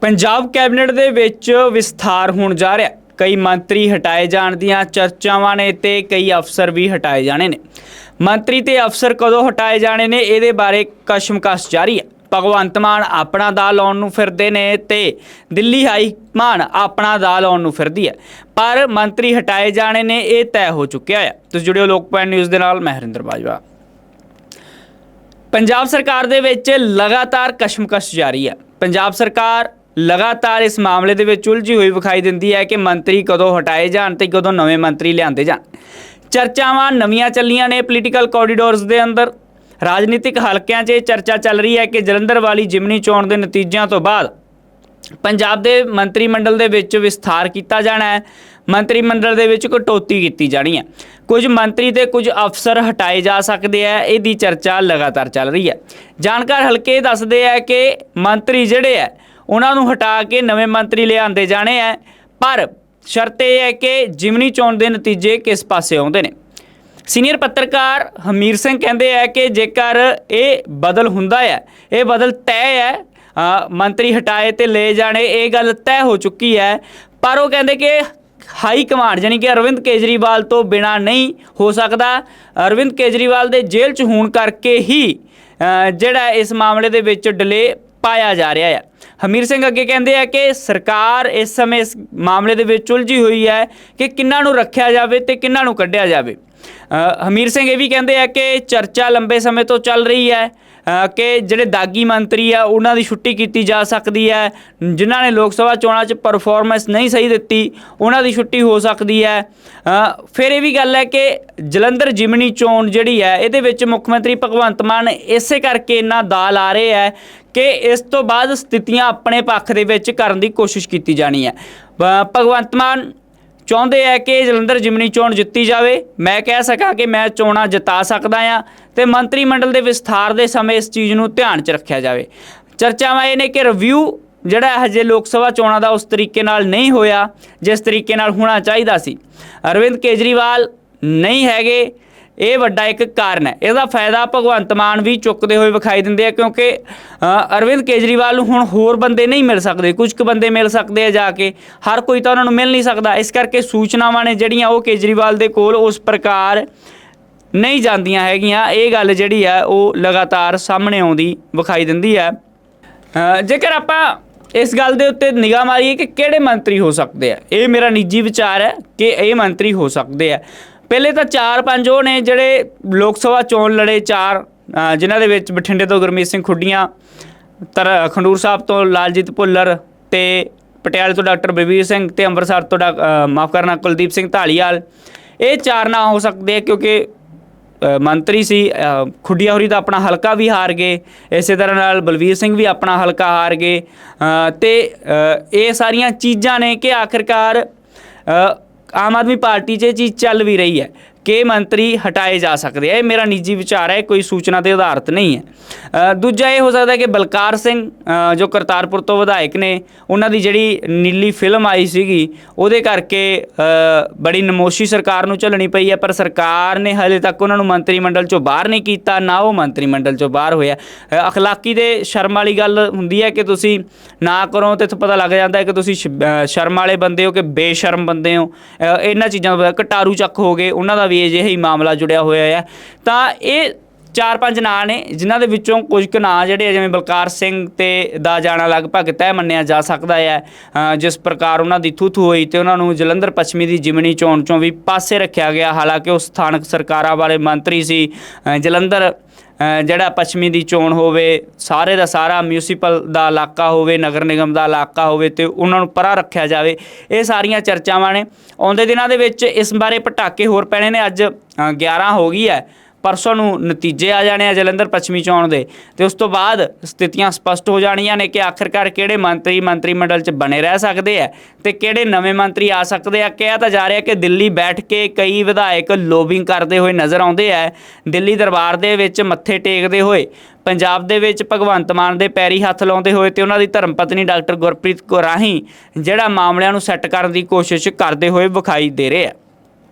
Punjab cabinet ਦੇ ਵਿੱਚ ਵਿਸਥਾਰ ਹੋਣ ਜਾ ਰਿਹਾ ਕਈ ਮੰਤਰੀ ਹਟਾਏ ਜਾਣ ਦੀਆਂ ਚਰਚਾਵਾਂ ਨੇ ਤੇ ਕਈ ਅਫਸਰ ਵੀ ਹਟਾਏ ਜਾਣੇ ਨੇ। ਮੰਤਰੀ ਤੇ ਅਫਸਰ ਕਦੋਂ ਹਟਾਏ ਜਾਣੇ ਨੇ, ਇਹਦੇ ਬਾਰੇ ਕਸ਼ਮਕਸ਼ ਜਾਰੀ ਹੈ। ਭਗਵੰਤ ਮਾਨ ਆਪਣਾ ਦਾ ਲਾਉਣ ਨੂੰ ਫਿਰਦੇ ਨੇ ਤੇ ਦਿੱਲੀ ਹਾਈ ਮਾਨ ਆਪਣਾ ਦਾ ਲਾਉਣ ਨੂੰ ਫਿਰਦੀ ਹੈ। ਪਰ ਮੰਤਰੀ ਹਟਾਏ ਜਾਣੇ ਨੇ, ਇਹ ਤੈਅ ਹੋ ਚੁੱਕਿਆ ਹੈ। ਤੁਸੀਂ ਜੁੜਿਓ ਲੋਕ ਨਿਊਜ਼ ਦੇ ਨਾਲ, ਮੈਂ ਹਰਿੰਦਰ ਬਾਜਵਾ। ਪੰਜਾਬ ਸਰਕਾਰ ਦੇ ਵਿੱਚ ਲਗਾਤਾਰ ਕਸ਼ਮਕਸ਼ ਜਾਰੀ ਹੈ। ਪੰਜਾਬ ਸਰਕਾਰ ਲਗਾਤਾਰ ਇਸ ਮਾਮਲੇ ਦੇ ਵਿੱਚ ਉਲਝੀ ਹੋਈ ਵਿਖਾਈ ਦਿੰਦੀ ਹੈ ਕਿ ਮੰਤਰੀ ਕਦੋਂ ਹਟਾਏ ਜਾਣ ਤੇ ਕਦੋਂ ਨਵੇਂ ਮੰਤਰੀ ਲਿਆਂਦੇ ਜਾਣ। ਚਰਚਾਵਾਂ ਨਵੀਆਂ ਚੱਲੀਆਂ ਨੇ ਪੋਲੀਟੀਕਲ ਕੋਰੀਡੋਰਸ ਦੇ ਅੰਦਰ। ਰਾਜਨੀਤਿਕ ਹਲਕਿਆਂ 'ਚ ਇਹ ਚਰਚਾ ਚੱਲ ਰਹੀ ਹੈ ਕਿ ਜਲੰਧਰ ਵਾਲੀ ਜਿਮਨੀ ਚੋਣ ਦੇ ਨਤੀਜਿਆਂ ਤੋਂ ਬਾਅਦ ਪੰਜਾਬ ਦੇ ਮੰਤਰੀ ਮੰਡਲ ਦੇ ਵਿੱਚ ਵਿਸਥਾਰ ਕੀਤਾ ਜਾਣਾ ਹੈ। ਮੰਤਰੀ ਮੰਡਲ ਦੇ ਵਿੱਚ ਕਟੌਤੀ ਕੀਤੀ ਜਾਣੀ ਹੈ। ਕੁਝ ਮੰਤਰੀ ਤੇ ਕੁਝ ਅਫਸਰ ਹਟਾਏ ਜਾ ਸਕਦੇ ਆ ਇਹਦੀ ਚਰਚਾ ਲਗਾਤਾਰ ਚੱਲ ਰਹੀ ਹੈ। ਜਾਣਕਾਰ ਹਲਕੇ ਦੱਸਦੇ ਆ ਕਿ ਮੰਤਰੀ ਜਿਹੜੇ ਆ ਉਹਨਾਂ ਨੂੰ ਹਟਾ ਕੇ ਨਵੇਂ ਮੰਤਰੀ ਲਿਆਂਦੇ ਜਾਣੇ ਆ ਪਰ ਸ਼ਰਤ ਇਹ ਹੈ ਕਿ ਜਿਮਨੀ ਚੋਣ ਦੇ ਨਤੀਜੇ ਕਿਸ ਪਾਸੇ ਆਉਂਦੇ ਨੇ। ਸੀਨੀਅਰ ਪੱਤਰਕਾਰ ਹਮੀਰ ਸਿੰਘ ਕਹਿੰਦੇ ਆ ਕਿ ਜੇਕਰ ਇਹ ਬਦਲ ਹੁੰਦਾ ਹੈ ਇਹ ਬਦਲ ਤੈਅ ਹੈ ਮੰਤਰੀ ਹਟਾਏ ਤੇ ਲੈ ਜਾਣੇ, ਇਹ ਗੱਲ ਤੈਅ ਹੋ ਚੁੱਕੀ ਹੈ ਪਰ ਉਹ ਕਹਿੰਦੇ ਕਿ ਹਾਈ ਕਮਾਂਡ ਯਾਨੀ ਕਿ ਅਰਵਿੰਦ ਕੇਜਰੀਵਾਲ ਤੋਂ ਬਿਨਾ ਨਹੀਂ ਹੋ ਸਕਦਾ। ਅਰਵਿੰਦ ਕੇਜਰੀਵਾਲ ਦੇ ਜੇਲ੍ਹ 'ਚ ਹੋਣ ਕਰਕੇ ਹੀ ਜਿਹੜਾ ਇਸ ਮਾਮਲੇ ਦੇ ਵਿੱਚ ਡਿਲੇ ਪਾਇਆ ਜਾ ਰਿਹਾ ਹੈ। ਹਮੀਰ ਸਿੰਘ ਅੱਗੇ ਕਹਿੰਦੇ ਆ ਕਿ ਸਰਕਾਰ ਇਸ ਸਮੇਂ ਇਸ ਮਾਮਲੇ ਦੇ ਵਿੱਚ ਉਲਝੀ ਹੋਈ ਹੈ ਕਿ ਕਿੰਨਾਂ ਨੂੰ ਰੱਖਿਆ ਜਾਵੇ ਤੇ ਕਿੰਨਾਂ ਨੂੰ ਕੱਢਿਆ ਜਾਵੇ। ਹਮੀਰ ਸਿੰਘ ਇਹ ਵੀ ਕਹਿੰਦੇ ਆ ਕਿ ਚਰਚਾ ਲੰਬੇ ਸਮੇਂ ਤੋਂ ਚੱਲ ਰਹੀ ਹੈ। ਕਿ ਜਿਹੜੇ ਦਾਗੀ ਮੰਤਰੀ ਆ, ਉਹਨਾਂ ਦੀ ਛੁੱਟੀ ਕੀਤੀ ਜਾ ਸਕਦੀ ਹੈ। ਜਿਨ੍ਹਾਂ ਨੇ ਲੋਕ ਸਭਾ ਚੋਣਾਂ 'ਚ ਪਰਫਾਰਮੈਂਸ ਨਹੀਂ ਸਹੀ ਦਿੱਤੀ, ਉਹਨਾਂ ਦੀ ਛੁੱਟੀ ਹੋ ਸਕਦੀ ਹੈ। ਫਿਰ ਇਹ ਵੀ ਗੱਲ ਹੈ ਕਿ ਜਲੰਧਰ ਜਿਮਨੀ ਚੋਣ ਜਿਹੜੀ ਹੈ, ਇਹਦੇ ਵਿੱਚ ਮੁੱਖ ਮੰਤਰੀ ਭਗਵੰਤ ਮਾਨ ਇਸੇ ਕਰਕੇ ਇੰਨਾ ਦਾਲ ਆ ਰਹੇ ਹੈ ਕਿ ਇਸ ਤੋਂ ਬਾਅਦ ਸਥਿਤੀਆਂ ਆਪਣੇ ਪੱਖ ਦੇ ਵਿੱਚ ਕਰਨ ਦੀ ਕੋਸ਼ਿਸ਼ ਕੀਤੀ ਜਾਣੀ ਹੈ। ਭਗਵੰਤ ਮਾਨ ਚਾਹੁੰਦੇ ਆ ਕਿ ਜਲੰਧਰ ਜਿਮਨੀ ਚੋਣ ਜਿੱਤੀ ਜਾਵੇ। ਮੈਂ ਕਹਿ ਸਕਾਂ ਕਿ ਮੈਂ ਚੋਣਾਂ ਜਿਤਾ ਸਕਦਾ ਆ ਤੇ ਮੰਤਰੀ ਮੰਡਲ ਦੇ ਵਿਸਥਾਰ ਦੇ ਸਮੇਂ ਇਸ ਚੀਜ਼ ਨੂੰ ਧਿਆਨ 'ਚ ਰੱਖਿਆ ਜਾਵੇ। ਚਰਚਾਵਾਂ ਇਹ ਨੇ ਕਿ ਰਿਵਿਊ ਜਿਹੜਾ ਹਜੇ ਲੋਕ ਸਭਾ ਚੋਣਾਂ ਦਾ ਉਸ ਤਰੀਕੇ ਨਾਲ ਨਹੀਂ ਹੋਇਆ, ਜਿਸ ਤਰੀਕੇ ਨਾਲ ਹੋਣਾ ਚਾਹੀਦਾ ਸੀ। ਅਰਵਿੰਦ ਕੇਜਰੀਵਾਲ ਨਹੀਂ ਹੈਗੇ। ਇਹ ਵੱਡਾ ਇੱਕ ਕਾਰਨ ਹੈ। ਇਹਦਾ ਫਾਇਦਾ ਭਗਵੰਤ ਮਾਨ ਵੀ ਚੁੱਕਦੇ ਹੋਏ ਵਿਖਾਈ ਦਿੰਦੇ ਆ ਕਿਉਂਕਿ ਅਰਵਿੰਦ ਕੇਜਰੀਵਾਲ ਨੂੰ ਹੁਣ ਹੋਰ ਬੰਦੇ ਨਹੀਂ ਮਿਲ ਸਕਦੇ। ਕੁਝ ਕੁ ਬੰਦੇ ਮਿਲ ਸਕਦੇ ਆ ਜਾ ਕੇ। ਹਰ ਕੋਈ ਤਾਂ ਉਹਨਾਂ ਨੂੰ ਮਿਲ ਨਹੀਂ ਸਕਦਾ। ਇਸ ਕਰਕੇ ਸੂਚਨਾਵਾਂ ਨੇ ਜਿਹੜੀਆਂ ਉਹ ਕੇਜਰੀਵਾਲ ਦੇ ਕੋਲ ਉਸ ਪ੍ਰਕਾਰ ਨਹੀਂ ਜਾਂਦੀਆਂ ਹੈਗੀਆਂ। ਇਹ ਗੱਲ ਜਿਹੜੀ ਆ, ਉਹ ਲਗਾਤਾਰ ਸਾਹਮਣੇ ਆਉਂਦੀ ਵਿਖਾਈ ਦਿੰਦੀ ਹੈ ਜੇਕਰ ਆਪਾਂ ਇਸ ਗੱਲ ਦੇ ਉੱਤੇ ਨਿਗਾਹ ਮਾਰੀਏ ਕਿ ਕਿਹੜੇ ਮੰਤਰੀ ਹੋ ਸਕਦੇ ਆ। ਇਹ ਮੇਰਾ ਨਿੱਜੀ ਵਿਚਾਰ ਹੈ ਕਿ ਇਹ ਮੰਤਰੀ ਹੋ ਸਕਦੇ ਆ। ਪਹਿਲੇ ਤਾਂ 4-5 ਉਹ ਨੇ ਜਿਹੜੇ ਲੋਕ ਸਭਾ ਚੋਣ ਲੜੇ ਚਾਰ ਜਿਨ੍ਹਾਂ ਦੇ ਵਿੱਚ ਬਠਿੰਡੇ ਤੋਂ ਗੁਰਮੀਤ ਸਿੰਘ ਖੁੱਡੀਆਂ ਤਰ ਖੰਡੂਰ ਸਾਹਿਬ ਤੋਂ ਲਾਲਜੀਤ ਭੁੱਲਰ ਤੇ ਪਟਿਆਲੇ ਤੋਂ ਡਾਕਟਰ ਬਲਬੀਰ ਸਿੰਘ ਤੇ ਅੰਮ੍ਰਿਤਸਰ ਤੋਂ ਡਾ- ਮਾਫ ਕਰਨਾ ਕੁਲਦੀਪ ਸਿੰਘ ਢਾਲੀਵਾਲ ਇਹ ਚਾਰ ਨਾ ਹੋ ਸਕਦੇ ਆ ਕਿਉਂਕਿ ਮੰਤਰੀ ਸੀ ਅ, ਖੁੱਡੀਆਂ ਹੋਰੀ ਦਾ ਆਪਣਾ ਹਲਕਾ ਵੀ ਹਾਰ ਗਏ ਇਸੇ ਤਰ੍ਹਾਂ ਨਾਲ ਬਲਵੀਰ ਸਿੰਘ ਵੀ ਆਪਣਾ ਹਲਕਾ ਹਾਰ ਗਏ ਅ, ਤੇ ਇਹ ਸਾਰੀਆਂ ਚੀਜ਼ਾਂ ਨੇ ਕਿ ਆਖਿਰਕਾਰ ਆਮ ਆਦਮੀ ਪਾਰਟੀ 'ਚ ਇਹ ਚੀਜ਼ ਚੱਲ ਵੀ ਰਹੀ ਹੈ। ਕਿ ਮੰਤਰੀ ਹਟਾਏ ਜਾ ਸਕਦੇ ਆ। ਇਹ ਮੇਰਾ ਨਿੱਜੀ ਵਿਚਾਰ ਹੈ ਕੋਈ ਸੂਚਨਾ ਤੇ ਆਧਾਰਿਤ ਨਹੀਂ ਹੈ। ਦੂਜਾ ਇਹ ਹੋ ਸਕਦਾ ਕਿ ਬਲਕਾਰ ਸਿੰਘ ਜੋ ਕਰਤਾਰਪੁਰ ਤੋਂ ਵਿਧਾਇਕ ਨੇ ਉਹਨਾਂ ਦੀ ਜਿਹੜੀ ਨੀਲੀ ਫਿਲਮ ਆਈ ਸੀਗੀ ਉਹਦੇ ਕਰਕੇ ਬੜੀ ਨਮੋਸ਼ੀ ਸਰਕਾਰ ਨੂੰ ਝੱਲਣੀ ਪਈ ਹੈ ਪਰ ਸਰਕਾਰ ਨੇ ਹਲੇ ਤੱਕ ਉਹਨਾਂ ਨੂੰ ਮੰਤਰੀ ਮੰਡਲ ਚੋਂ ਬਾਹਰ ਨਹੀਂ ਕੀਤਾ ਨਾ ਉਹ ਮੰਤਰੀ ਮੰਡਲ ਚੋਂ ਬਾਹਰ ਹੋਇਆ। ਅ, ਅਖਲਾਕੀ ਦੇ ਸ਼ਰਮ ਵਾਲੀ ਗੱਲ ਹੁੰਦੀ ਹੈ ਕਿ ਤੁਸੀਂ ਨਾ ਕਰੋ ਤੇ ਇੱਥੋਂ ਪਤਾ ਲੱਗ ਜਾਂਦਾ ਹੈ ਕਿ ਤੁਸੀਂ ਸ਼- ਸ਼ਰਮ ਵਾਲੇ ਬੰਦੇ ਹੋ ਕਿ ਬੇਸ਼ਰਮ ਬੰਦੇ ਹੋ। ਇਹਨਾਂ ਚੀਜ਼ਾਂ ਤੋਂ ਬਾਅਦ ਚੱਕ ਹੋ ਗਏ ਉਹਨਾਂ ਦਾ ਵੀ ਅਜਿਹਾ ਹੀ ਮਾਮਲਾ ਜੁੜਿਆ ਹੋਇਆ ਹੈ ਤਾਂ ਇਹ ਚਾਰ ਪੰਜ ਨਾਂ ਨੇ, ਜਿਨ੍ਹਾਂ ਦੇ ਵਿੱਚੋਂ ਕੁਝ ਕੁ ਨਾਂ ਜਿਹੜੇ ਜਿਵੇਂ ਬਲਕਾਰ ਸਿੰਘ ਤੇ ਦਾ ਜਾਣਾ ਲਗਭਗ ਤੈਅ ਮੰਨਿਆ ਜਾ ਸਕਦਾ ਹੈ ਜਿਸ ਪ੍ਰਕਾਰ ਉਹਨਾਂ ਦੀ ਥੂਥੂ ਹੋਈ ਤੇ ਉਹਨਾਂ ਨੂੰ ਜਲੰਧਰ ਪੱਛਮੀ ਦੀ ਜਿਮਨੀ ਚੋਣ ਚੋਂ ਵੀ ਪਾਸੇ ਰੱਖਿਆ ਗਿਆ। ਹਾਲਾਂਕਿ ਉਹ ਸਥਾਨਕ ਸਰਕਾਰਾਂ ਵਾਲੇ ਮੰਤਰੀ ਸੀ। ਜਲੰਧਰ ਜਿਹੜਾ ਪੱਛਮੀ ਦੀ ਚੋਣ ਹੋਵੇ ਸਾਰੇ ਦਾ ਸਾਰਾ ਮਿਊਨਿਸਪਲ ਦਾ ਇਲਾਕਾ ਹੋਵੇ ਨਗਰ ਨਿਗਮ ਦਾ ਇਲਾਕਾ ਹੋਵੇ ਤੇ ਉਹਨਾਂ ਨੂੰ ਪਰਾਂ ਰੱਖਿਆ ਜਾਵੇ ਇਹ ਸਾਰੀਆਂ ਚਰਚਾਵਾਂ ਨੇ। ਆਉਂਦੇ ਦਿਨਾਂ ਦੇ ਵਿੱਚ ਇਸ ਬਾਰੇ ਪਟਾਕੇ ਹੋਰ ਪੈਣੇ ਨੇ ਅੱਜ ਅ, 11 ਹੋ ਗਈ ਹੈ। ਪਰਸੋਂ ਨੂੰ ਨਤੀਜੇ ਆ ਜਾਣੇ ਆ ਜਲੰਧਰ ਪੱਛਮੀ ਚੋਣ ਦੇ ਤੇ ਉਸ ਤੋਂ ਬਾਅਦ ਸਥਿਤੀਆਂ ਸਪਸ਼ਟ ਹੋ ਜਾਣੀਆਂ ਨੇ ਕਿ ਆਖਿਰਕਾਰ ਕਿਹੜੇ ਮੰਤਰੀ ਮੰਤਰੀ ਮੰਡਲ 'ਚ ਬਣੇ ਰਹਿ ਸਕਦੇ ਆ ਤੇ ਕਿਹੜੇ ਨਵੇਂ ਮੰਤਰੀ ਆ ਸਕਦੇ ਆ। ਕਿਹਾ ਤਾਂ ਜਾ ਰਿਹਾ ਕਿ ਦਿੱਲੀ ਬੈਠ ਕੇ ਕਈ ਵਿਧਾਇਕ ਲੋਬਿੰਗ ਕਰਦੇ ਹੋਏ ਨਜ਼ਰ ਆਉਂਦੇ ਆ। ਦਿੱਲੀ ਦਰਬਾਰ ਦੇ ਵਿੱਚ ਮੱਥੇ ਟੇਕਦੇ ਹੋਏ, ਪੰਜਾਬ ਦੇ ਵਿੱਚ ਭਗਵੰਤ ਮਾਨ ਦੇ ਪੈਰੀ ਹੱਥ ਲਾਉਂਦੇ ਹੋਏ ਤੇ ਉਹਨਾਂ ਦੀ ਧਰਮ ਪਤਨੀ ਡਾਕਟਰ ਗੁਰਪ੍ਰੀਤ ਕੌਰ ਰਾਹੀਂ ਜਿਹੜਾ ਮਾਮਲਿਆਂ ਨੂੰ ਸੈੱਟ ਕਰਨ ਦੀ ਕੋਸ਼ਿਸ਼ ਕਰਦੇ ਹੋਏ ਵਿਖਾਈ ਦੇ ਰਹੇ ਆ।